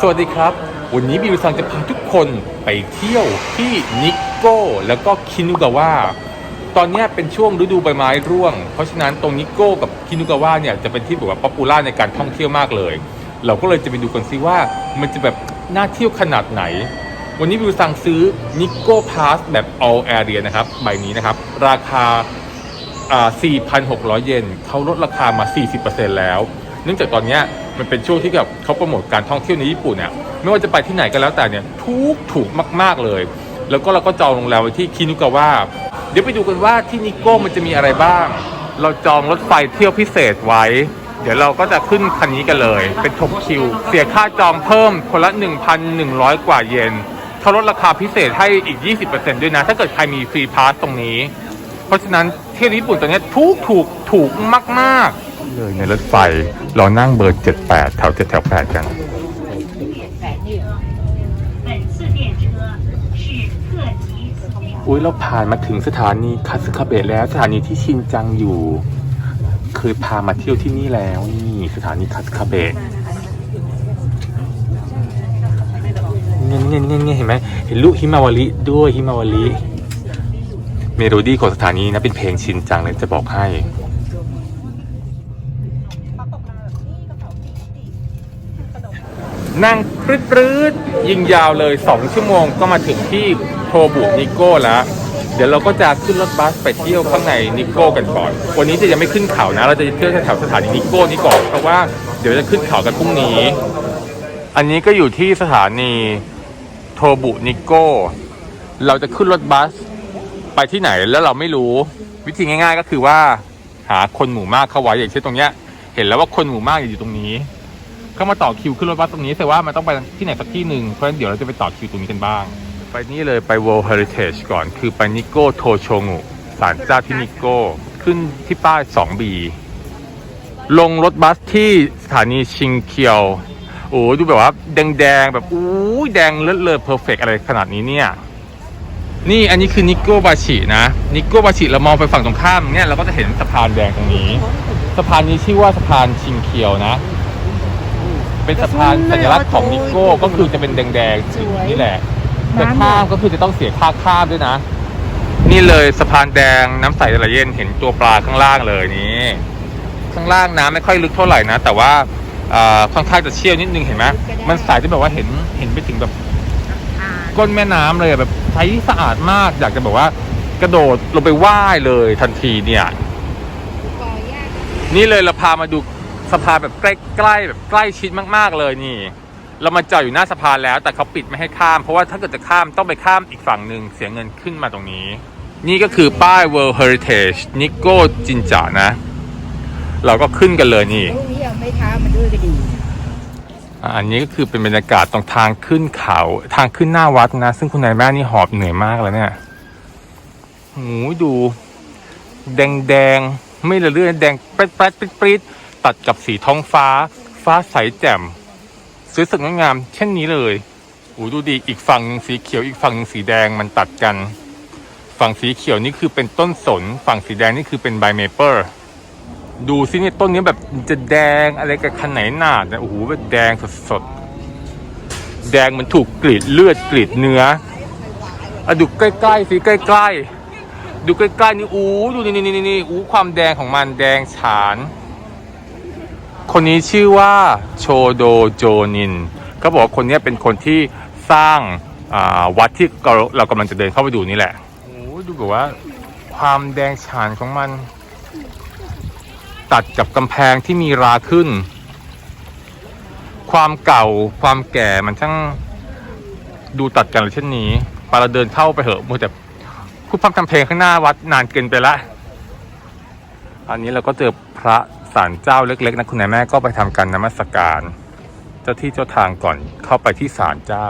สวัสดีครับ วันนี้บิวซังจะพาทุกคนไปเที่ยวที่นิโก้แล้วก็คินุกาวะตอนนี้เป็นช่วงฤดูใบไม้ร่วง เพราะฉะนั้นตรงนิโก้กับคินุกาวะเนี่ยจะเป็นที่แบบว่าป๊อปปูล่าในการท่องเที่ยวมากเลย เราก็เลยจะไปดูกันซิว่ามันจะแบบน่าเที่ยวขนาดไหน วันนี้บิวซังซื้อนิโก้พาสแบบ all area นะครับใบนี้นะครับ ราคาอ่า4,600 เยนเขาลดราคามา 40%แล้ว เนื่องจากตอนเนี้ย มันเป็นช่วงที่แบบเขาโปรโมทการท่องเที่ยวในญี่ปุ่นเนี่ยไม่ว่าจะไปที่ไหนก็แล้วแต่เนี่ยถูกถูกมาก ๆเลย แล้วก็เราก็จองโรงแรมไว้ที่คินุกาวะเดี๋ยวไปดูกันว่าที่นิโก้มันจะมีอะไรบ้าง เราจองรถไฟเที่ยวพิเศษไว้ เดี๋ยวเราก็จะขึ้นคันนี้กันเลย เป็นทบคิว เสียค่าจองเพิ่มคนละ 1,100 กว่าเยนเขาลดราคาพิเศษให้อีก 20%ด้วยนะ ถ้าเกิดใครมีฟรีพาสตรงนี้ เพราะฉะนั้นเที่ยวญี่ปุ่นตอนนี้ถูกถูกถูกมาก ๆ เลยในรถไฟเรานั่งเบอร์เจ็ดแปดแถวเจ็ดแถวแปดกันอุ้ยเราผ่านมาถึงสถานีคาสคาเบะแล้วสถานีที่ชินจังอยู่ เคยพามาเที่ยวที่นี่แล้วนี่สถานีคาสคาเบะเงี้ยเงี้ยเงี้ยเนี่ยเห็นไหมเห็นลูกฮิมาวาริด้วยฮิมาวาริเมโลดี้ของสถานีนะเป็นเพลงชินจังเลยจะบอกให้ นั่งปรืดปรืดยิงยาวเลย 2 ชั่วโมงก็มาถึงที่โทบุนิโก้แล้ว เดี๋ยวเราก็จะขึ้นรถบัสไปเที่ยวข้างในนิโก้กันก่อน วันนี้จะยังไม่ขึ้นเขานะ เราจะเที่ยวแถวสถานีนิโก้นี้ก่อนเพราะว่าเดี๋ยวจะขึ้นเขากันพรุ่งนี้ อันนี้ก็อยู่ที่สถานีโทบุนิโก้ เราจะขึ้นรถบัสไปที่ไหนแล้วเราไม่รู้ วิธีง่าย ๆ ก็คือว่าหาคนหมู่มากเข้าไว้อย่างเช่นตรงเนี้ย เห็นแล้วว่าคนหมู่มากอยู่ตรงนี้ เข้ามาต่อคิวขึ้นรถบัสตรงนี้แต่ว่ามันต้องไปที่ไหนสักที่หนึ่งเพราะฉะนั้นเดี๋ยวเราจะไปต่อคิวตรงนี้กันบ้าง ไปนี่เลยไป World Heritage ก่อน คือไปนิโก้โทโชงุศาลเจ้าที่นิโก้ขึ้นที่ป้าย 2B ลงรถบัสที่สถานีชิงเคียวโอ้ดูแบบว่าแดงๆแบบอู้แดงเลิศเลอเพอร์เฟกอะไรขนาดนี้เนี่ยนี่อันนี้คือนิโก้บาชินะ นิโก้บาชิเรามองไปฝั่งตรงข้ามเนี่ยเราก็จะเห็นสะพานแดงตรงนี้ สะพานนี้ชื่อว่าสะพานชิงเคียวนะ เป็นสะพานสัญลักษณ์ของนิโก้ ก็คือจะเป็นแดงๆนี่แหละแต่ข้ามก็คือจะต้องเสียค่าข้ามด้วยนะ นี่เลยสะพานแดงน้ำใสละเย็นเห็นตัวปลาข้างล่างเลยนี่ข้างล่างน้ำไม่ค่อยลึกเท่าไหร่นะ แต่ว่าอ่าค่อนข้างจะเชี่ยวนิดนึงเห็นไหมมันใสที่แบบว่าเห็นเห็นไปถึงแบบก้นแม่น้ำเลยอะแบบใสสะอาดมากอยากจะแบบว่ากระโดดลงไปว่ายเลยทันทีเนี่ย นี่เลยเราพามาดู สะพานแบบใกล้ๆแบบใกล้ชิดมากๆเลยนี่ เรามาจอดอยู่หน้าสะพานแล้ว แต่เขาปิดไม่ให้ข้าม เพราะว่าถ้าเกิดจะข้ามต้องไปข้ามอีกฝั่งหนึ่งเสียเงินขึ้นมาตรงนี้ นี่ก็คือป้าย World Heritage นิโก้จินจานะ เราก็ขึ้นกันเลยนี่พรุ่งนี้ยังไม่ท้ามันด้วยก็ดีอ่าอันนี้ก็คือเป็นบรรยากาศตรงทางขึ้นเขาทางขึ้นหน้าวัดนะ ซึ่งคุณนายแม่นี่หอบเหนื่อยมากแล้วเนี่ยหูดู แดงแดงๆไม่ละเลื่อนแดงแป๊ดแป๊ดปริ๊ดปริ๊ด ตัดกับสีท้องฟ้า ฟ้าใสแจ่มสวยสดงดงาม เช่นนี้เลยโอ้ดูดีอีกฝั่งหนึ่งสีเขียวอีกฝั่งหนึ่งสีแดงมันตัดกัน ฝั่งสีเขียวนี่คือเป็นต้นสน ฝั่งสีแดงนี่คือเป็นใบเมเปิลดูสิเนี่ยต้นนี้แบบจะแดงอะไรกับขนาดหนาดเนี่ยโอ้โหแบบแดงสดๆแดงมันถูกกรีดเลือดกรีดเนื้ออะดูใกล้ๆสิใกล้ๆดูใกล้ๆนี่อู้ดูนี่นี่นี่นี่อู้ความแดงของมันแดงฉาน คนนี้ชื่อว่าโชโดโจนินเขาบอกว่าคนนี้เป็นคนที่สร้างวัดที่เราเรากำลังจะเดินเข้าไปดูนี่แหละโอ้ดูแบบว่าความแดงฉานของมัน ตัดกับกำแพงที่มีราขึ้น ความเก่าความแก่มันช่างดูตัดกันเลยเช่นนี้ปาเราเดินเข้าไปเหอะมัวแต่พูดพักทำเพลงข้างหน้าวัดนานเกินไปละ อันนี้เราก็เจอพระ ศาลเจ้าเล็ก ๆ นะคุณนายแม่ก็ไปทำการนมัสการ เจ้าที่เจ้าทางก่อนเข้าไปที่ศาลเจ้า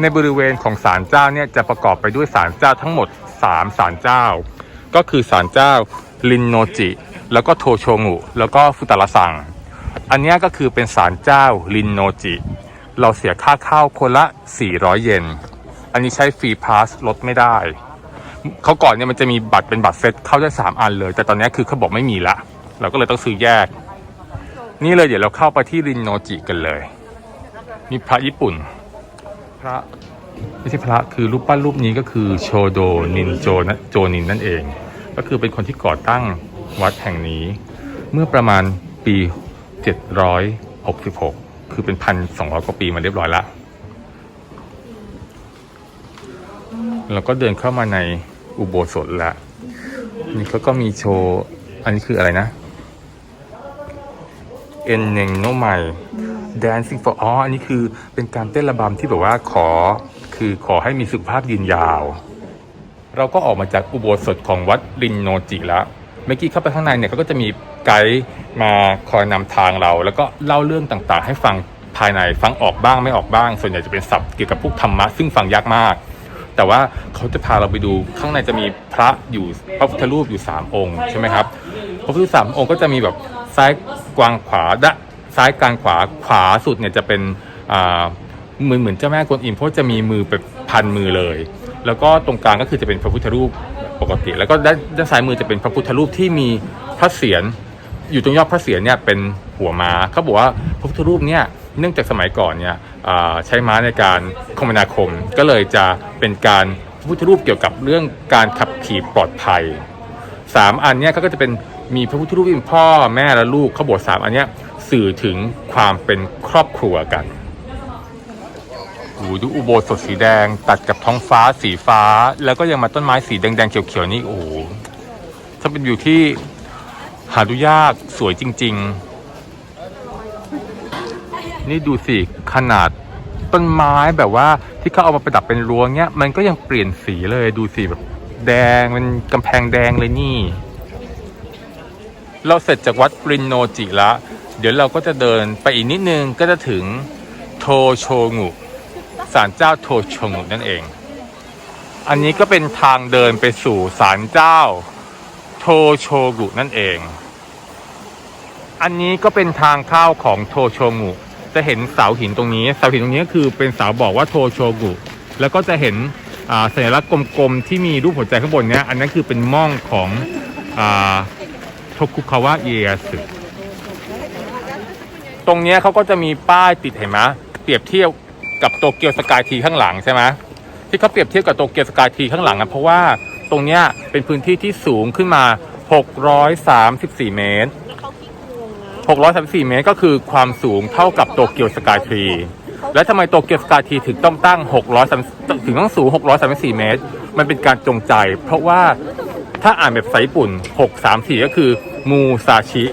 ในบริเวณของศาลเจ้าเนี่ยจะประกอบไปด้วยศาลเจ้าทั้งหมด 3ศาลเจ้า ก็คือศาลเจ้าลินโนจิ แล้วก็โทโชงุ แล้วก็ฟุตาระซัง อันนี้ก็คือเป็นศาลเจ้าลินโนจิ เราเสียค่าเข้าคนละ 400 เยน อันนี้ใช้ฟรีพาสลดไม่ได้ เขาก่อนเนี่ยมันจะมีบัตรเป็นบัตรเซตเข้าได้3อันเลย แต่ตอนนี้คือเขาบอกไม่มีละ เราก็เลยต้องซื้อแยก นี่เลยเดี๋ยวเราเข้าไปที่รินโนจิกันเลยนี่พระญี่ปุ่น พระไม่ใช่พระคือรูปปั้นรูปนี้ก็คือโชโดนินโจนะโจนินนั่นเอง ก็คือเป็นคนที่ก่อตั้งวัดแห่งนี้ เมื่อประมาณปี 766 คือเป็นพันสองร้อยกว่าปีมาเรียบร้อยละเราก็เดินเข้ามาใน อุโบสถละนี่เขาก็มีโชว์ อันนี้คืออะไรนะ เอ็นเนงโนใหม่ Dancing for อ๋ออันนี้คือเป็นการเต้นระบำที่แบบว่าขอ คือขอให้มีสุขภาพยืนยาว เราก็ออกมาจากอุโบสถของวัดรินโนจิแล้วเมื่อกี้เข้าไปข้างในเนี่ยเขาก็จะมีไกด์มาคอยนำทางเรา แล้วก็เล่าเรื่องต่างๆ ให้ฟังภายในฟังออกบ้างไม่ออกบ้าง ส่วนใหญ่จะเป็นศัพท์เกี่ยวกับพวกธรรมะซึ่งฟังยากมาก แต่ว่าเขาจะพาเราไปดูข้างในจะมีพระอยู่พระพุทธรูปอยู่สามองค์ใช่ไหมครับพระพุทธรูปสามองค์ก็จะมีแบบซ้ายกวางขวาดะซ้ายกลางขวาขวาสุดเนี่ยจะเป็นอ่าเหมือนเหมือนเจ้าแม่กวนอิมเพราะจะมีมือเป็นพันมือเลย แล้วก็ตรงกลางก็คือจะเป็นพระพุทธรูปปกติ แล้วก็ด้านด้านซ้ายมือจะเป็นพระพุทธรูปที่มีพระเศียรอยู่ตรงยอดพระเศียรเนี่ยเป็นหัวม้าเขาบอกว่าพระพุทธรูปเนี่ย เนื่องจากสมัยก่อนเนี่ยใช้ม้าในการคมนาคม ก็เลยจะเป็นการพุทธรูปเกี่ยวกับเรื่องการขับขี่ปลอดภัยสามอันเนี้ยก็จะเป็นมีพระพุทธรูปเป็นพ่อแม่และลูกเขาบอกสามอันเนี้ยสื่อถึงความเป็นครอบครัวกันโอ้โหดูอุโบสถสีแดง ตัดกับท้องฟ้าสีฟ้า แล้วก็ยังมาต้นไม้สีแดงๆเขียวๆนี่โอ้โหถ้าเป็นวิวที่หาดูยากสวยจริง ๆ นี่ดูสิขนาดต้นไม้แบบว่าที่เขาเอามาประดับเป็นรั้วเนี้ย มันก็ยังเปลี่ยนสีเลยดูสิแบบแดงเป็นกำแพงแดงเลยนี่ เราเสร็จจากวัดปรินโนจิละ เดี๋ยวเราก็จะเดินไปอีกนิดนึงก็จะถึงโทโชงุศาลเจ้าโทโชงุนั่นเอง อันนี้ก็เป็นทางเดินไปสู่ศาลเจ้าโทโชกุนั่นเอง อันนี้ก็เป็นทางเข้าของโทโชงุ จะเห็นเสาหินตรงนี้เสาหินตรงนี้ก็คือเป็นเสาบอกว่าโทโชกุแล้วก็จะเห็นสัญลักษณ์กลมๆที่มีรูปหัวใจข้างบนเนี้ยอันนั้นคือเป็นม่องของโทคุคาวะเอียสึตรงนี้เขาก็จะมีป้ายติดเห็นไหมเปรียบเทียบกับโตเกียวสกายทีข้างหลังใช่ไหมที่เขาเปรียบเทียบกับโตเกียวสกายทีข้างหลังอะเพราะว่าตรงเนี้ยเป็นพื้นที่ที่สูงขึ้นมา 634 เมตร 634 เมตรก็คือความสูงเท่ากับโตเกียวสกายทรีและทำไมโตเกียวสกายทรีถึงต้องตั้ง 600ถึงต้องสูง 634 เมตร มันเป็นการจงใจ เพราะว่าถ้าอ่านแบบสายญี่ปุ่น 634 ก็คือมูซาชิ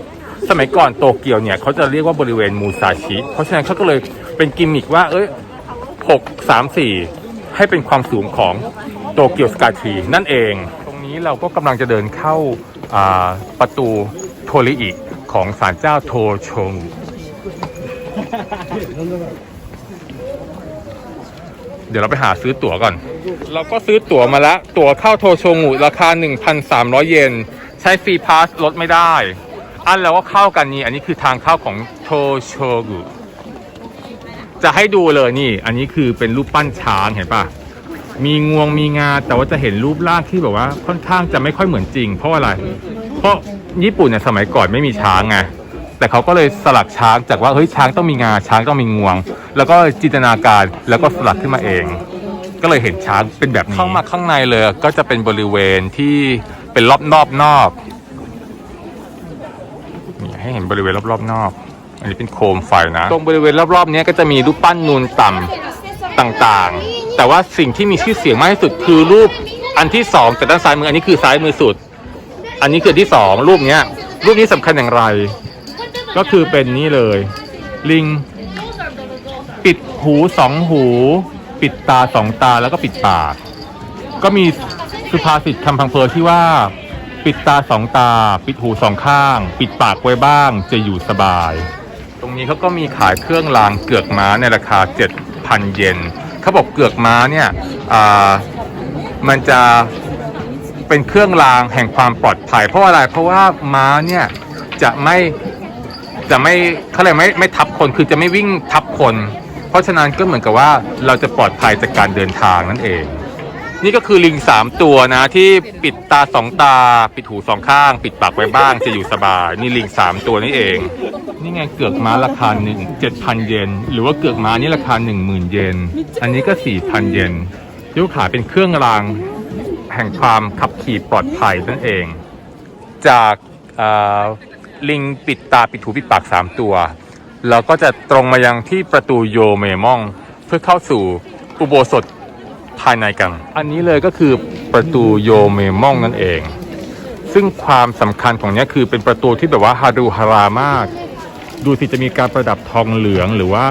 สมัยก่อนโตเกียวเนี่ยเขาจะเรียกว่าบริเวณมูซาชิ เพราะฉะนั้นเขาก็เลยเป็นกิมมิกว่า เอ้ย 634 ให้เป็นความสูงของโตเกียวสกายทรีนั่นเอง ตรงนี้เราก็กำลังจะเดินเข้าอ่าประตูโทริอิ ของศาลเจ้าโทชง เดี๋ยวเราไปหาซื้อตั๋วก่อน เราก็ซื้อตั๋วมาแล้ว ตั๋วเข้าโทโชงุราคา 1,300 เยน ใช้ฟรีพาสลดไม่ได้ อันเราก็เข้ากันนี่ อันนี้คือทางเข้าของโทโชกุจะให้ดูเลยนี่ อันนี้คือเป็นรูปปั้นช้างเห็นปะมีงวงมีงาแต่ว่าจะเห็นรูปร่างที่แบบว่าค่อนข้างจะไม่ค่อยเหมือนจริง เพราะอะไร เพราะ ญี่ปุ่นเนี่ยสมัยก่อนไม่มีช้างไงแต่เขาก็เลยสลักช้างจากว่าเฮ้ยช้างต้องมีงาช้างต้องมีงวง แล้วก็จินตนาการแล้วก็สลักขึ้นมาเอง ก็เลยเห็นช้างเป็นแบบนี้เข้ามาข้างในเลยก็จะเป็นบริเวณที่เป็นรอบนอบนอกนี่ให้เห็นบริเวณรอบๆนอก อันนี้เป็นโคมไฟนะ ตรงบริเวณรอบๆเนี้ยก็จะมีรูปปั้นนูนต่ำต่างๆ แต่ว่าสิ่งที่มีชื่อเสียงมากที่สุดคือรูปอันที่สองแต่ด้านซ้ายมืออันนี้คือซ้ายมือสุด อันนี้คือที่สองรูปเนี้ย รูปนี้สำคัญอย่างไร ก็คือเป็นนี่เลย ลิง ปิดหูสองหู ปิดตาสองตาแล้วก็ปิดปาก ก็มีสุภาษิตคำพังเพยที่ว่า ปิดตาสองตา ปิดหูสองข้าง ปิดปากไว้บ้าง จะอยู่สบาย ตรงนี้เขาก็มีขายเครื่องรางเกือกม้าในราคา 7,000 เยนเขาบอกเกือกม้าเนี่ยอ่ามันจะ เป็นเครื่องรางแห่งความปลอดภัย เพราะอะไรเพราะว่าม้าเนี่ยจะไม่จะไม่เขาเรียกไม่ไม่ทับคนคือจะไม่วิ่งทับคน เพราะฉะนั้นก็เหมือนกับว่าเราจะปลอดภัยจากการเดินทางนั่นเอง นี่ก็คือลิงสามตัวนะที่ปิดตาสองตา ปิดหูสองข้าง ปิดปากไว้บ้างจะอยู่สบาย นี่ลิงสามตัวนี่เอง นี่ไงเกือกม้าราคาหนึ่งเจ็ดพันเยนหรือว่าเกือกม้านี่ราคาหนึ่งหมื่นเยนอันนี้ก็สี่พันเยนยุขาเป็นเครื่องราง แห่งความขับขี่ปลอดภัยนั่นเอง จากลิงปิดตาปิดหูปิดปากสามตัว เราก็จะตรงมายังที่ประตูโยเมมอง เพื่อเข้าสู่อุโบสถภายในกัน อันนี้เลยก็คือประตูโยเมมองนั่นเอง ซึ่งความสำคัญของเนี้ยคือเป็นประตูที่แบบว่าฮารูฮารามาก ดูสิจะมีการประดับทองเหลืองหรือว่า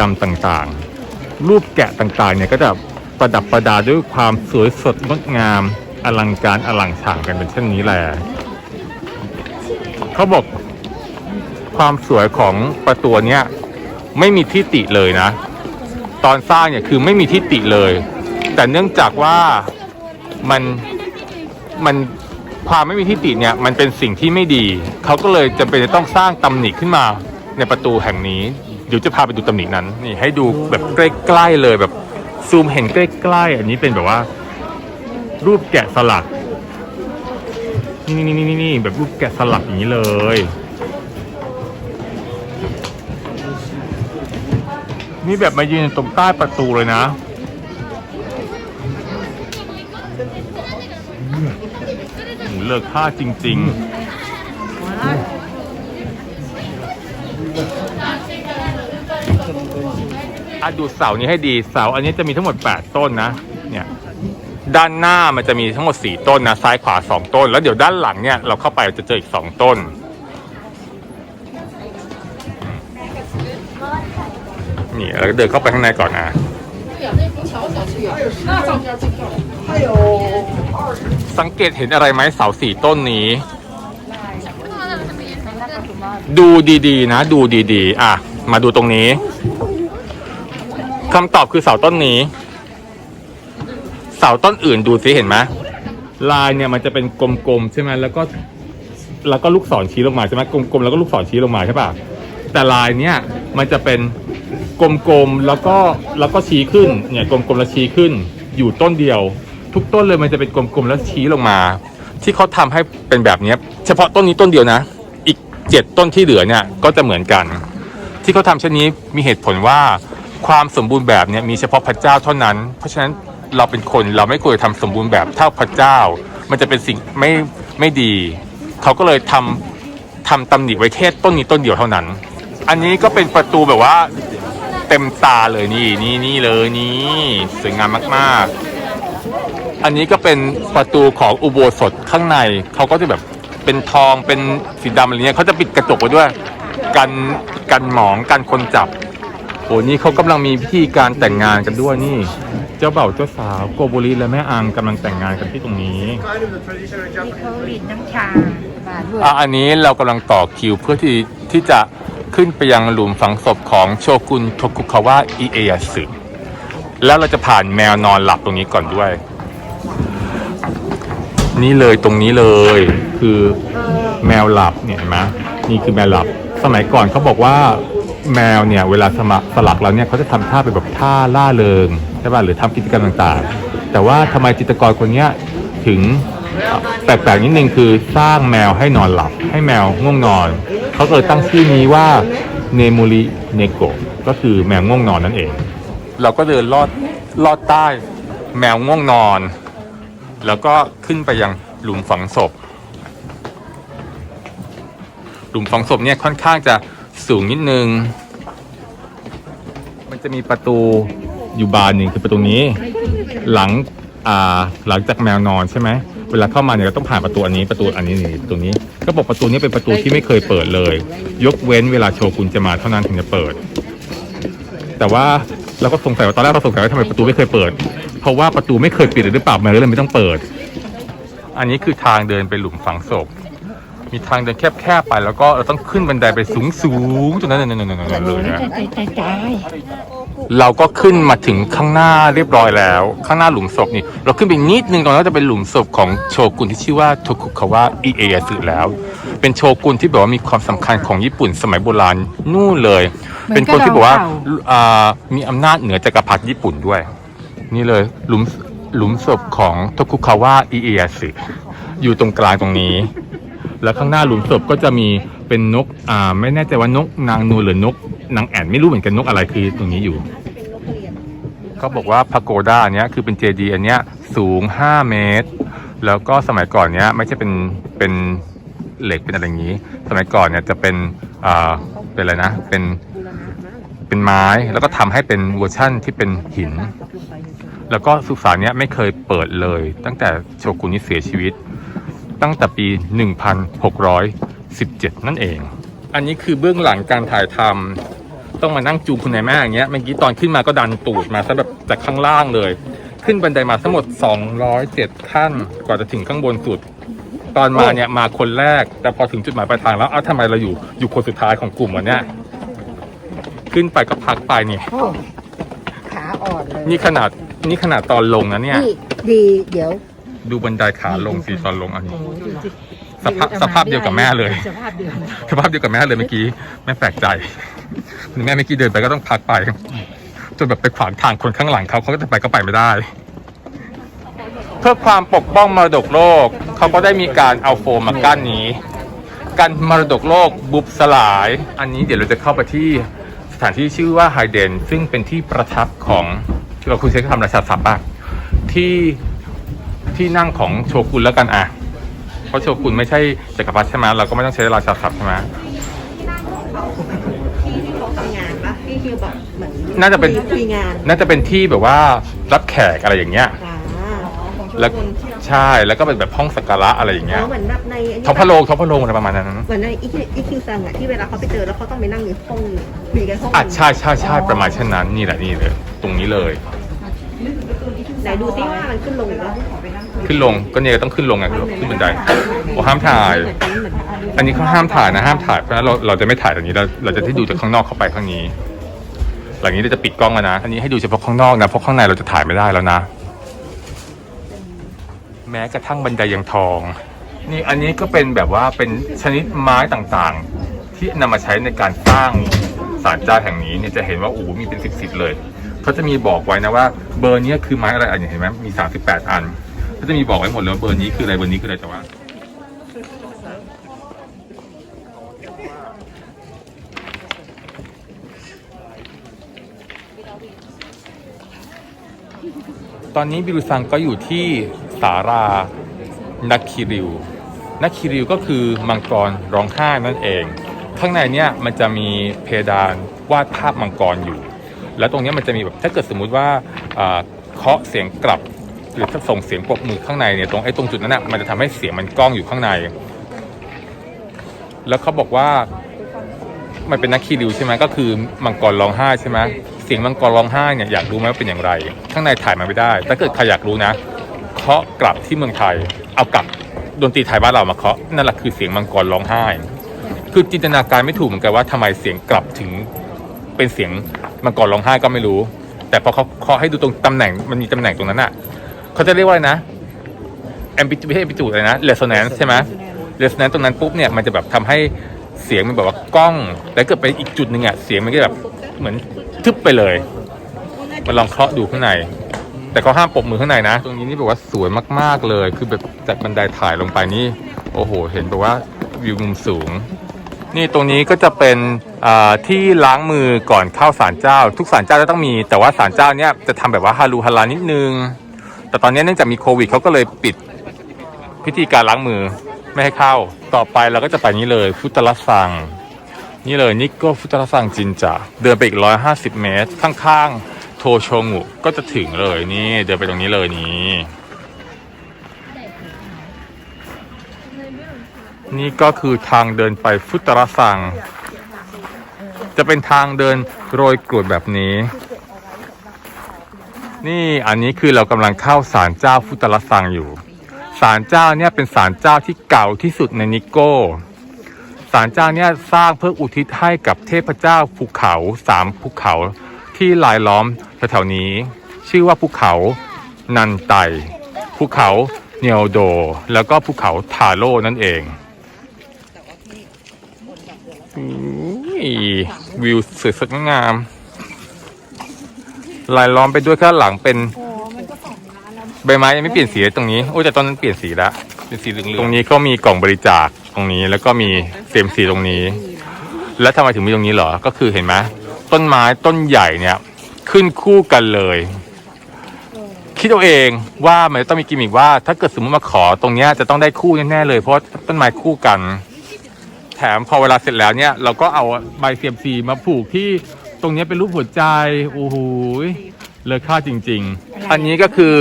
ดำๆต่างๆ รูปแกะต่างๆเนี่ยก็จะ ประดับประดาด้วยความสวยสดงดงามอลังการอลังฉ่างกันเป็นเช่นนี้แหละเขาบอกความสวยของประตูเนี้ยไม่มีที่ติเลยนะ ตอนสร้างเนี่ยคือไม่มีที่ติเลย แต่เนื่องจากว่ามันมันความไม่มีที่ติเนี่ยมันเป็นสิ่งที่ไม่ดีเขาก็เลยจำเป็นจะต้องสร้างตำหนิขึ้นมาในประตูแห่งนี้ เดี๋ยวจะพาไปดูตำหนินั้น นี่ให้ดูแบบใกล้ๆเลยแบบ ซูมเห็นใกล้ๆ อันนี้เป็นแบบว่า รูปแกะสลัก นี่นี่นี่นี่แบบรูปแกะสลักอย่างนี้เลย นี่แบบมายืนตรงใต้ประตูเลยนะ หมูเลิกค่าจริง ๆ อะดูเสานี้ให้ดีเสาอันนี้จะมีทั้งหมด 8 ต้นนะ เนี่ย ด้านหน้ามันจะมีทั้งหมด 4 ต้นนะซ้ายขวา 2 ต้น แล้วเดี๋ยวด้านหลังเนี่ยเราเข้าไปจะเจออีก 2 ต้น นี่เราเดินเข้าไปข้างในก่อนนะสังเกตเห็นอะไรไหมเสาสี่ต้นนี้ ดูดีๆนะ ดูดีๆ อะ มาดูตรงนี้ คำตอบคือเสาต้นนี้ เสาต้นอื่นดูสิเห็นไหมลายเนี่ยมันจะเป็นกลมๆใช่ไหมแล้วก็ แล้วก็ลูกศรชี้ลงมาใช่ไหมกลมๆแล้วก็ลูกศรชี้ลงมาใช่ป่ะแต่ลายเนี่ยมันจะเป็นกลมๆแล้วก็แล้วก็ชี้ขึ้นเนี่ยกลมๆแล้วชี้ขึ้น อยู่ต้นเดียว ทุกต้นเลยมันจะเป็นกลมๆแล้วชี้ลงมา ที่เขาทำให้เป็นแบบเนี้ยเฉพาะต้นนี้ต้นเดียวนะ อีกเจ็ดต้นที่เหลือเนี่ยก็จะเหมือนกัน ที่เขาทำเช่นนี้มีเหตุผลว่า ความสมบูรณ์แบบเนี่ยมีเฉพาะพระเจ้าเท่านั้น เพราะฉะนั้นเราเป็นคนเราไม่ควรจะทำสมบูรณ์แบบเท่าพระเจ้า มันจะเป็นสิ่งไม่ไม่ดี เขาก็เลยทำทำตำหนิไว้แค่ต้นนี้ต้นเดียวเท่านั้น อันนี้ก็เป็นประตูแบบว่าเต็มตาเลยนี่นี่นี่เลยนี่สวยงามมากๆ อันนี้ก็เป็นประตูของอุโบสถข้างในเขาก็จะแบบเป็นทองเป็นสีดำอะไรเงี้ยเขาจะปิดกระจกไว้ด้วย กันกันหมองกันคนจับ โอ้นี่เขากำลังมีพิธีการแต่งงานกันด้วยนี่ เจ้าเบ่าวเจ้าสาวโกโบริและแม่อังกำลังแต่งงานกันที่ตรงนี้เขาหลินน้ำชามาด้วยอะอันนี้เรากำลังต่อคิวเพื่อที่ที่จะขึ้นไปยังหลุมฝังศพของโชกุนโทคุคาวะอิเอยาสึแล้วเราจะผ่านแมวนอนหลับตรงนี้ก่อนด้วย นี่เลยตรงนี้เลย คือแมวหลับเนี่ยเห็นไหมนี่คือแมวหลับ สมัยก่อนเขาบอกว่า แมวเนี่ยเวลาสมัครสลักแล้วเนี่ยเขาจะทำท่าเป็นแบบท่าล่าเริงใช่ป่ะหรือทำกิจกรรมต่างๆ แต่ว่าทำไมจิตกรคนเนี้ยถึงแปลกๆนิดนึงคือสร้างแมวให้นอนหลับ ให้แมวง่วงนอน เขาก็เลยตั้งชื่อนี้ว่าเนมูริเนโกก็คือแมวง่วงนอนนั่นเอง เราก็เดินลอดลอดใต้แมวง่วงนอน แล้วก็ขึ้นไปยังหลุมฝังศพ หลุมฝังศพเนี่ยค่อนข้างจะ สูงนิดนึง มันจะมีประตูอยู่บานหนึ่งคือประตูนี้ หลังอ่าหลังจากแมวนอนใช่ไหมเวลาเข้ามาเนี่ยเราต้องผ่านประตูอันนี้ประตูอันนี้นี่ประตูนี้ก็บอกประตูนี้เป็นประตูที่ไม่เคยเปิดเลย ยกเว้นเวลาโชกุนจะมาเท่านั้นถึงจะเปิด แต่ว่าเราก็สงสัยว่าตอนแรกเราสงสัยว่าทำไมประตูไม่เคยเปิด เพราะว่าประตูไม่เคยปิดหรือเปล่ามันเลยไม่ต้องเปิด อันนี้คือทางเดินไปหลุมฝังศพ มีทางเดินแคบๆไป แล้วก็เราต้องขึ้นบันไดไปสูงๆตรงนั้นนั่นๆๆๆเลยนะตายเราก็ขึ้นมาถึงข้างหน้าเรียบร้อยแล้ว ข้างหน้าหลุมศพนี่ เราขึ้นไปนิดนึงตรงนั้นจะเป็นหลุมศพของโชกุนที่ชื่อว่าโทคุคาวะอิเอยสึแล้ว เป็นโชกุนที่แบบว่ามีความสำคัญของญี่ปุ่นสมัยโบราณนู่นเลย เป็นคนที่บอกว่ามีอำนาจเหนือจักรพรรดิญี่ปุ่นด้วย นี่เลยหลุมหลุมศพของโทคุคาวะอิเอียสึอยู่ตรงกลางตรงนี้ แล้วข้างหน้าหลุมศพก็จะมีเป็นนกอ่าไม่แน่ใจว่านกนางนูหรือนกนางแอ่นไม่รู้เหมือนกันนกอะไรคือตรงนี้อยู่ เขาบอกว่าพาโกด้าเนี้ยคือเป็นเจดีย์อันเนี้ยสูง 5 เมตร แล้วก็สมัยก่อนเนี้ยไม่ใช่เป็นเป็นเหล็กเป็นอะไรอย่างนี้ สมัยก่อนเนี่ยจะเป็นอ่าเป็นอะไรนะ เป็นเป็นไม้แล้วก็ทำให้เป็นเวอร์ชั่นที่เป็นหิน แล้วก็สุสานเนี้ยไม่เคยเปิดเลย ตั้งแต่โชกุนนี้เสียชีวิต ตั้งแต่ปี 1617 นั่นเอง อันนี้คือเบื้องหลังการถ่ายทำต้องมานั่งจูงคุณนายแม่อย่างเงี้ยเมื่อกี้ตอนขึ้นมาก็ดันตูดมาซะแบบจากข้างล่างเลย ขึ้นบันไดมาทั้งหมด 207 ขั้นกว่าจะถึงข้างบนสุด ตอนมาเนี่ยมาคนแรก แต่พอถึงจุดหมายปลายทางแล้วเอ้าทำไมเราอยู่อยู่คนสุดท้ายของกลุ่มวะเนี่ยขึ้นไปก็พักไปนี่โอ้ขาอ่อนเลยนี่ขนาดนี่ขนาดตอนลงนะเนี่ยนี่ดี เดี๋ยว ดูบันไดขาลงสีตอนลงอันนี้โอ้ดูสิสภาพสภาพเดียวกับแม่เลย สภาพเดียวสภาพเดียวกับแม่เลยเมื่อกี้แม่แปลกใจแม่เมื่อกี้เดินไปก็ต้องพักไปจนแบบไปขวางทางคนข้างหลังเขาเขาก็จะไปก็ไปไม่ได้ เพื่อความปกป้องมรดกโลกเขาก็ได้มีการเอาโฟมมากั้นนี้กันมรดกโลกบุบสลาย อันนี้เดี๋ยวเราจะเข้าไปที่สถานที่ชื่อว่าไฮเดนซึ่งเป็นที่ประทับของเราคุณใช้คำราชาศัพท์ปะที่ ที่นั่งของโชกุนแล้วกันอะ เพราะโชกุนไม่ใช่จักรพรรดิใช่ไหมเราก็ไม่ต้องใช้ราชาศัพท์ใช่ไหมที่ที่เขาทำงานปะที่คือแบบเหมือนน่าจะเป็นคุยงานน่าจะเป็นที่แบบว่ารับแขกอะไรอย่างเงี้ยอ่าของทุกแล้วคนที่เราใช่แล้วก็เป็นแบบห้องสักการะอะไรอย่างเงี้ยเหมือนแบบในอันนี้ท็อปพะโลงท็อปพะโลงอะไรประมาณนั้นเหมือนในอีคิอีคิวซังอะที่เวลาเขาไปเจอแล้วเขาต้องไปนั่งในห้องคุยกันห้องอะใช่ใช่ใช่ประมาณเช่นนั้นนี่แหละนี่เลย ตรงนี้เลย ไหนดูซิว่ามันขึ้นลงอีกแล้ว ขึ้นลงก็เนี่ยต้องขึ้นลงไงขึ้นบันไดโอ้ห้ามถ่าย อันนี้เขาห้ามถ่ายนะห้ามถ่ายเพราะฉะนั้นเราเราจะไม่ถ่ายตรงนี้เราเราจะได้ดูจากข้างนอกเข้าไปข้างนี้ หลังนี้เราจะปิดกล้องแล้วนะอันนี้ให้ดูเฉพาะข้างนอกนะเพราะข้างในเราจะถ่ายไม่ได้แล้วนะ แม้กระทั่งบันไดยังทอง นี่อันนี้ก็เป็นแบบว่าเป็นชนิดไม้ต่างๆ ที่นำมาใช้ในการสร้างศาลเจ้าแห่งนี้เนี่ยจะเห็นว่าโอ้โหมีเป็นสิบๆเลยเขาจะมีบอกไว้นะว่า เบอร์เนี้ยคือไม้อะไรอันนี้เห็นไหมมี 38 อัน เขาจะมีบอกไว้หมดเลยว่าเบอร์นี้คืออะไรเบอร์นี้คืออะไรแต่ว่าตอนนี้บิรุซังก็อยู่ที่สารานักคิริวนักคิริวก็คือมังกรร้องไห้นั่นเอง ข้างในเนี่ยมันจะมีเพดานวาดภาพมังกรอยู่ แล้วตรงเนี้ยมันจะมีแบบถ้าเกิดสมมุติว่าเคาะเสียงกลับ หรือถ้าส่งเสียงปรบมือข้างในเนี่ยตรงไอ้ตรงจุดนั้นน่ะมันจะทำให้เสียงมันก้องอยู่ข้างใน แล้วเขาบอกว่า มันเป็นนักคีริวใช่ไหมก็คือมังกรร้องไห้ใช่ไหมเสียงมังกรร้องไห้เนี่ยอยากรู้ไหมว่าเป็นอย่างไร ข้างในถ่ายมาไม่ได้ ถ้าเกิดใครอยากรู้นะเคาะกลับที่เมืองไทย เอากลับดนตรีไทยบ้านเรามาเคาะนั่นแหละคือเสียงมังกรร้องไห้ คือจินตนาการไม่ถูกเหมือนกันว่าทำไมเสียงกลับถึงเป็นเสียงมังกรร้องไห้ก็ไม่รู้ แต่พอเขาเคาะให้ดูตรงตำแหน่งมันมีตำแหน่งตรงนั้นอะ เขาจะเรียกว่าอะไรนะแอมบิจูไม่ใช่แอมบิจูอะไรนะเรโซแนนซ์ใช่ไหมเรโซแนนซ์ตรงนั้นปุ๊บเนี่ยมันจะแบบทำให้เสียงมันแบบว่าก้อง แล้วเกิดไปอีกจุดหนึ่งอะเสียงมันก็แบบเหมือนทึบไปเลยมาลองเคาะดูข้างใน แต่เขาห้ามปมมือข้างในนะ ตรงนี้นี่แบบว่าสวยมากๆเลย คือแบบจากบันไดถ่ายลงไปนี่ โอ้โห เห็นแบบว่าวิวมุมสูง นี่ตรงนี้ก็จะเป็นอ่าที่ล้างมือก่อนเข้าศาลเจ้า ทุกศาลเจ้าจะต้องมี แต่ว่าศาลเจ้าเนี้ยจะทำแบบว่าฮารูฮารานิดนึง แต่ตอนนี้เนื่องจากมีโควิดเขาก็เลยปิดพิธีการล้างมือไม่ให้เข้า ต่อไปเราก็จะไปนี้เลย ฟุตรสัง นี่เลยนิโก้ฟุตรสังจินจาเดินไปอีก150เมตร ข้างๆ โทโชงุก็จะถึงเลยนี่เดินไปตรงนี้เลยนี่นี่ก็คือทางเดินไปฟุตรสัง จะเป็นทางเดินโรยกรวดแบบนี้ นี่อันนี้คือเรากำลังเข้าศาลเจ้าฟุตรสังอยู่ศาลเจ้าเนี่ยเป็นศาลเจ้าที่เก่าที่สุดในนิโก้ศาลเจ้าเนี่ยสร้างเพื่ออุทิศให้กับเทพเจ้าภูเขาสามภูเขาที่ลายล้อมแถวๆนี้ ชื่อว่าภูเขานันไตภูเขาเนียวโด แล้วก็ภูเขาทาโร่นั่นเองวิวสวยสดงาม ลายล้อมไปด้วยข้างหลังเป็นใบไม้ยังไม่เปลี่ยนสีเลยตรงนี้โอ้ยแต่ตอนนั้นเปลี่ยนสีแล้วเป็นสีเหลืองๆตรงนี้ก็มีกล่องบริจาคตรงนี้แล้วก็มีเซมซีตรงนี้ แล้วทำไมถึงมีตรงนี้เหรอก็คือเห็นไหมต้นไม้ต้นใหญ่เนี่ย ขึ้นคู่กันเลย คิดเอาเองว่ามันจะต้องมีกิมมิกว่า ถ้าเกิดสมมติมาขอตรงเนี้ยจะต้องได้คู่แน่ๆเลย เพราะว่าต้นไม้คู่กัน แถมพอเวลาเสร็จแล้วเนี่ย เราก็เอาใบเสียมซีมาผูกที่ ตรงเนี้ยเป็นรูปหัวใจ โอ้โหเลอค่าจริง ๆ อันนี้ก็คือ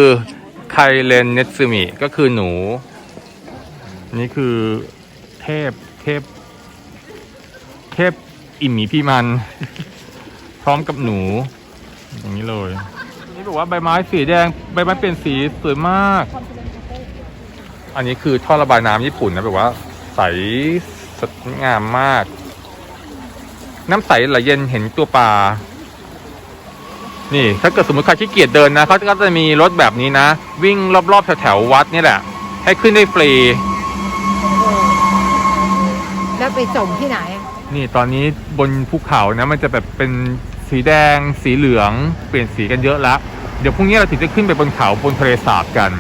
ไคเลนเนตซึมิก็คือหนู นี่คือเทพเทพ เทพอิมหมีพี่มัน พร้อมกับหนู อย่างนี้เลยนี่บอกว่าใบไม้สีแดง ใบไม้เปลี่ยนสีสวยมาก อันนี้คือท่อระบายน้ำญี่ปุ่นนะแบบว่า ใสสดงามมาก น้ำใสไหลเย็นเห็นตัวปลา นี่ ถ้าเกิดสมมติใครขี้เกียจเดินนะเขาก็จะมีรถแบบนี้นะ วิ่งรอบๆแถวๆวัดนี่แหละ ให้ขึ้นได้ฟรี แล้วไปส่งที่ไหนอะนี่ตอนนี้บนภูเขานะมันจะแบบเป็นสีแดง สีเหลือง เปลี่ยนสีกันเยอะแล้วเดี๋ยวพรุ่งนี้เราถึงจะขึ้นไปบนเขาบนทะเลสาบกัน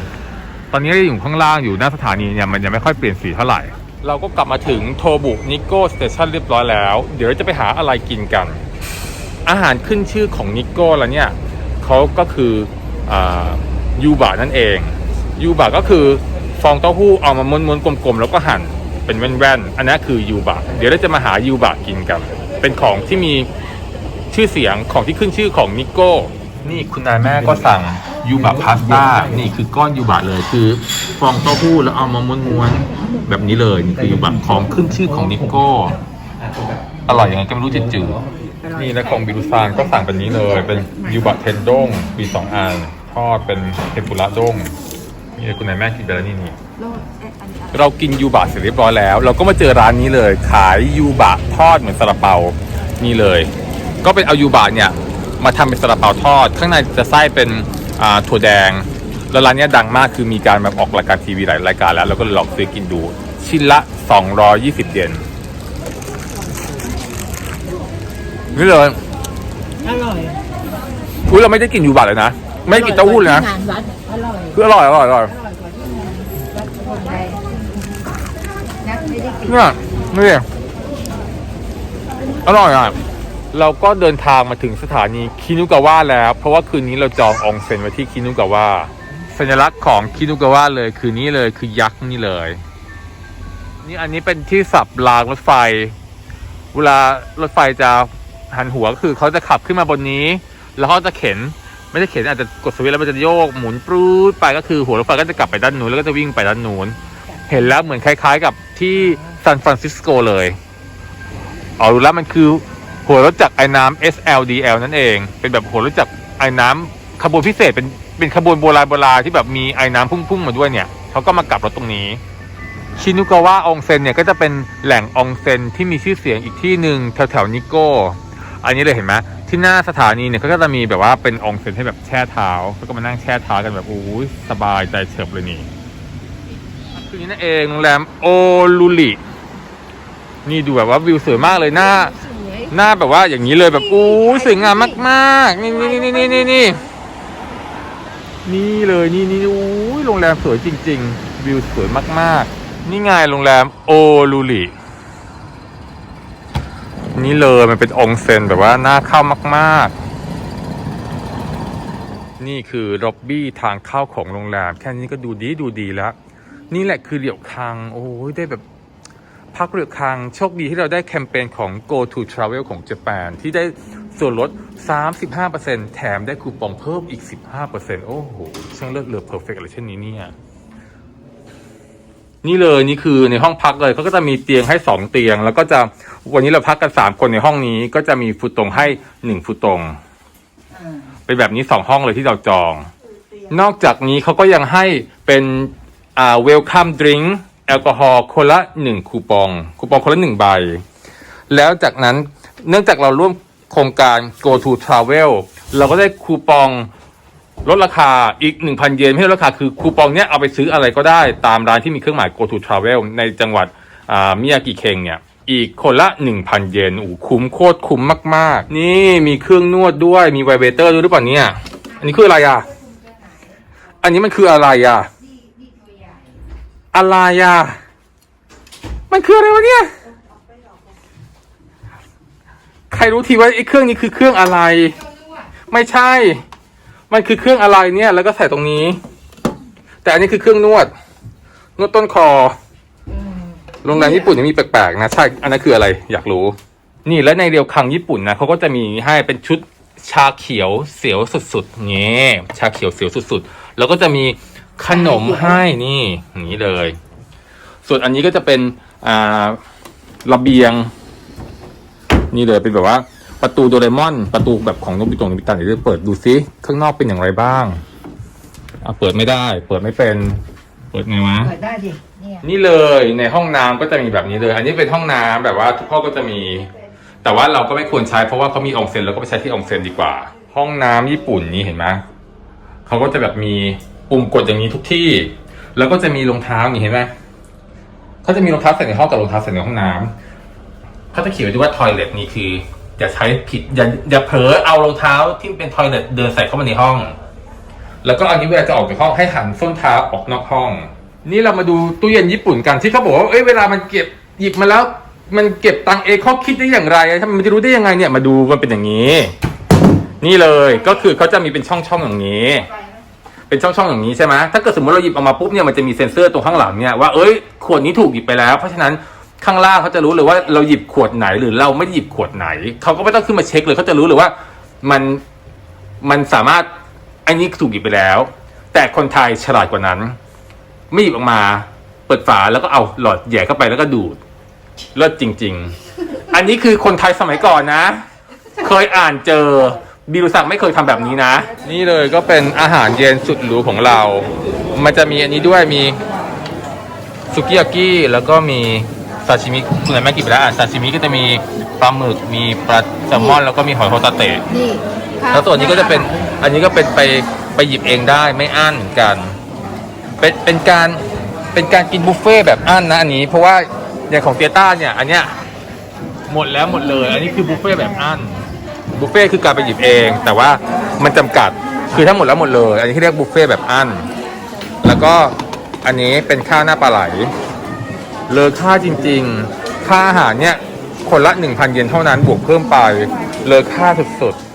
ตอนนี้เราอยู่ข้างล่างอยู่หน้าสถานีเนี่ยมันยังไม่ค่อยเปลี่ยนสีเท่าไหร่ เราก็กลับมาถึงโทบุนิโก้สเตชันเรียบร้อยแล้ว เดี๋ยวเราจะไปหาอะไรกินกัน อาหารขึ้นชื่อของนิโก้แล้วเนี่ยเขาก็คืออยูบะนั่นเอง ยูบะก็คือฟองเต้าหู้เอามาม้วนๆกลมๆ แล้วก็หั่นเป็นแว่นๆ อันนั้คือยูบะเดี๋ยวเราจะมาหายูบะกินกัน เป็นของที่มีชื่อเสียงของที่ขึ้นชื่อของนิโก้ นี่คุณนายแม่ก็สั่ง ยูบะพาสต้านี่คือก้อนยูบะเลยคือฟองเต้าหู้แล้วเอามาม้วนๆแบบนี้เลยนี่คือยูบะของขึ้นชื่อของนิโก้อร่อยยังไงก็ไม่รู้จืดๆนี่นะของบิวซานก็สั่งเป็นนี้เลย เป็นยูบะเทนด้งมีสองอันทอดเป็นเทมปุระด้งนี่คุณนายแม่กินไปแล้วนี่นี่เรากินยูบะเสร็จเรียบร้อยแล้ว เราก็มาเจอร้านนี้เลย ขายยูบะทอดเหมือนซาลาเปานี่เลย ก็เป็นเอายูบะเนี่ยมาทำเป็นซาลาเปาทอด ข้างในจะไส้เป็น ถั่วแดง แล้วร้านเนี้ยดังมากคือมีการแบบออกรายการทีวีหลายรายการแล้วเราก็เลยลองซื้อกินดู ชิ้นละ 220 เยนนี่เลยอร่อยอุ้ยเราไม่ได้กินยูบะเลยนะ ไม่ได้กินเต้าหู้เลยนะงานวัดอร่อยคืออร่อยอร่อยอร่อยคนไทยนักไม่ได้กินเนี่ยนี่อร่อยอะ เราก็เดินทางมาถึงสถานีคินุกาวะแล้ว เพราะว่าคืนนี้เราจองอองเซ็นไว้ที่คินุกาวะสัญลักษณ์ของคินุกาวะเลยคือนี้เลยคือยักษ์นี่เลย นี่อันนี้เป็นที่สับรางรถไฟ เวลารถไฟจะหันหัวก็คือเขาจะขับขึ้นมาบนนี้ แล้วเขาจะเข็นไม่ได้เข็นอาจจะกดสวิตช์แล้วมันจะโยกหมุนปรูดไปก็คือหัวรถไฟก็จะกลับไปด้านนู้นแล้วก็จะวิ่งไปด้านนู้นเห็นแล้วเหมือนคล้าย ๆ กับที่ซานฟรานซิสโกเลยเอารู้แล้วมันคือ หัวรถจักรไอ้น้ำ SLDL นั่นเอง เป็นแบบหัวรถจักรไอ้น้ำขบวนพิเศษเป็นเป็นขบวนโบราณโบราณที่แบบมีไอ้น้ำพุ่งๆมาด้วยเนี่ยเขาก็มากลับรถตรงนี้ชินุกาวะองเซ็นเนี่ยก็จะเป็นแหล่งองเซ็นที่มีชื่อเสียงอีกที่หนึ่งแถวแถวๆนิโก้ อันนี้เลยเห็นไหมที่หน้าสถานีเนี่ยเขาก็จะมีแบบว่าเป็นองเซ็นให้แบบแช่เท้าแล้วก็มานั่งแช่เท้ากันแบบอู้ยสบายใจเฉิบเลยนี่คือนี้นั่นเองโรงแรมโอลูรินี่ดูแบบว่าวิวสวยมากเลยหน้า หน้าแบบว่าอย่างนี้เลยแบบอู้ยสวยงามมากๆ นี่นี่นี่นี่นี่นี่นี่เลยนี่นี่อู้ยโรงแรมสวยจริง ๆ วิวสวยมากๆ นี่ไงโรงแรมโอลูรินี่เลยมันเป็นองเซ็นแบบว่าน่าเข้ามากๆ นี่คือล็อบบี้ทางเข้าของโรงแรม แค่นี้ก็ดูดีดูดีแล้ว นี่แหละคือเหลียวคัง โอ้ยได้แบบ พักเรือคังโชคดีที่เราได้แคมเปญของ Go to Travel ของญี่ปุ่นที่ได้ส่วนลด 35%แถมได้คูปองเพิ่มอีก 15%โอ้โห ช่างเลิศเลอเพอร์เฟกอะไรเช่นนี้เนี่ย นี่เลยนี่คือในห้องพักเลยเขาก็จะมีเตียงให้ 2 เตียง แล้วก็จะวันนี้เราพักกัน 3 คนในห้องนี้ ก็จะมีฟุตตรงให้ 1 ฟุตตรงเป็นแบบนี้ 2 ห้องเลยที่เราจอง นอกจากนี้เขาก็ยังให้เป็นอ่าเวลคัมดริงก์แอ ลกอฮอล์คนละหนึ่งคูปอง คูปองคนละหนึ่งใบ แล้วจากนั้นเนื่องจากเราร่วมโครงการ go to travel เราก็ได้คูปองลดราคาอีก 1,000 เยนไม่ใช่ลดราคาคือคูปองเนี้ยเอาไปซื้ออะไรก็ได้ตามร้านที่มีเครื่องหมาย go to travel ในจังหวัดมิยากิเคงเนี่ยอีกคนละ 1,000 เยนโอ้คุ้มโคตรคุ้มมาก ๆ นี่มีเครื่องนวดด้วยมีไวเบเตอร์ด้วยหรือเปล่าเนี่ย อันนี้คืออะไรอะ อันนี้มันคืออะไรอะ อะไรอะ มันคืออะไรวะเนี่ย ใครรู้ทีว่าไอ้เครื่องนี้คือเครื่องอะไร ไม่ใช่ มันคือเครื่องอะไรเนี่ย แล้วก็ใส่ตรงนี้ แต่อันนี้คือเครื่องนวด นวดต้นคอโรงแรมญี่ปุ่นยังมีแปลกๆนะใช่ อันนั้นคืออะไร อยากรู้ นี่และในเรียวคังญี่ปุ่นนะเขาก็จะมีให้เป็นชุดชาเขียวเสียวสุดๆเนี่ยชาเขียวเสียวสุดๆ แล้วก็จะมี ขนมให้นี่อย่างนี้เลย ส่วนอันนี้ก็จะเป็นอ่าระเบียง นี่เลยเป็นแบบว่า ประตูโดเรมอน ประตูแบบของโนบิโตะโนบิตะเดี๋ยวจะเปิดดูซิข้างนอกเป็นอย่างไรบ้างอะเปิดไม่ได้ เปิดไม่เป็น เปิดไงวะเปิดได้ดิเนี่ยนี่เลยในห้องน้ำก็จะมีแบบนี้เลย อันนี้เป็นห้องน้ำแบบว่าทุกห้องก็จะมี แต่ว่าเราก็ไม่ควรใช้เพราะว่าเขามีอองเซ็นเราก็ไปใช้ที่อองเซ็นดีกว่า ห้องน้ำญี่ปุ่นนี่เห็นไหมเขาก็จะแบบมี ปุ่มกดอย่างนี้ทุกที่ แล้วก็จะมีรองเท้านี่เห็นไหมเขาจะมีรองเท้าใส่ในห้องกับรองเท้าใส่ในห้องน้ำเขาจะเขียนไว้ด้วยว่าทอยเลทนี่คืออย่าใช้ผิดอย่าอย่าเผลอเอารองเท้าที่เป็นทอยเลทเดินใส่เข้ามาในห้อง แล้วก็อันนี้เวลาจะออกจากห้องให้หันส้นเท้าออกนอกห้อง นี่เรามาดูตู้เย็นญี่ปุ่นกันที่เขาบอกว่าเอ้ยเวลามันเก็บหยิบมาแล้ว มันเก็บตังเองเขาคิดได้อย่างไรทำไมมันจะรู้ได้ยังไงเนี่ยมาดูมันเป็นอย่างนี้ นี่เลยก็คือเขาจะมีเป็นช่องๆอย่างนี้ เป็นช่องๆอย่างนี้ใช่ไหมถ้าเกิดสมมติเราหยิบออกมาปุ๊บเนี่ยมันจะมีเซ็นเซอร์ตรงข้างหลังเนี่ยว่าเอ้ยขวดนี้ถูกหยิบไปแล้ว เพราะฉะนั้นข้างล่างเขาจะรู้เลยว่าเราหยิบขวดไหนหรือเราไม่หยิบขวดไหน เขาก็ไม่ต้องขึ้นมาเช็คเลยเขาจะรู้เลยว่ามันมันสามารถอันนี้ถูกหยิบไปแล้ว แต่คนไทยฉลาดกว่านั้น ไม่หยิบออกมาเปิดฝาแล้วก็เอาหลอดแย่เข้าไปแล้วก็ดูดเลิศจริง ๆ อันนี้คือคนไทยสมัยก่อนนะ เคยอ่านเจอ บิรุศักดิ์ไม่เคยทำแบบนี้นะ นี่เลยก็เป็นอาหารเย็นสุดหรูของเรา มันจะมีอันนี้ด้วยมีสุกิยากิแล้วก็มีซาชิมิคุณแม่กินไปแล้วอะซาชิมิก็จะมีปลาหมึกมีปลาแซลมอนแล้วก็มีหอยโฮตาเตะนี่ข้าแล้วส่วนนี้ก็จะเป็นอันนี้ก็เป็นไปไปหยิบเองได้ไม่อั้นเหมือนกัน เป็นเป็นการเป็นการกินบุฟเฟ่ต์แบบอั้นนะอันนี้ เพราะว่าอย่างของเตียต้าเนี่ยอันเนี้ยหมดแล้วหมดเลย อันนี้คือบุฟเฟ่ต์แบบอั้น บุฟเฟ่ต์คือการไปหยิบเอง แต่ว่ามันจำกัดคือทั้งหมดแล้วหมดเลย อันนี้ที่เรียกบุฟเฟ่ต์แบบอั้นแล้วก็อันนี้เป็นข้าวหน้าปลาไหล เลอค่าจริง ๆ ค่าอาหารเนี่ยคนละ 1,000 เยนเท่านั้นบวกเพิ่มไป เลอค่าสุดๆ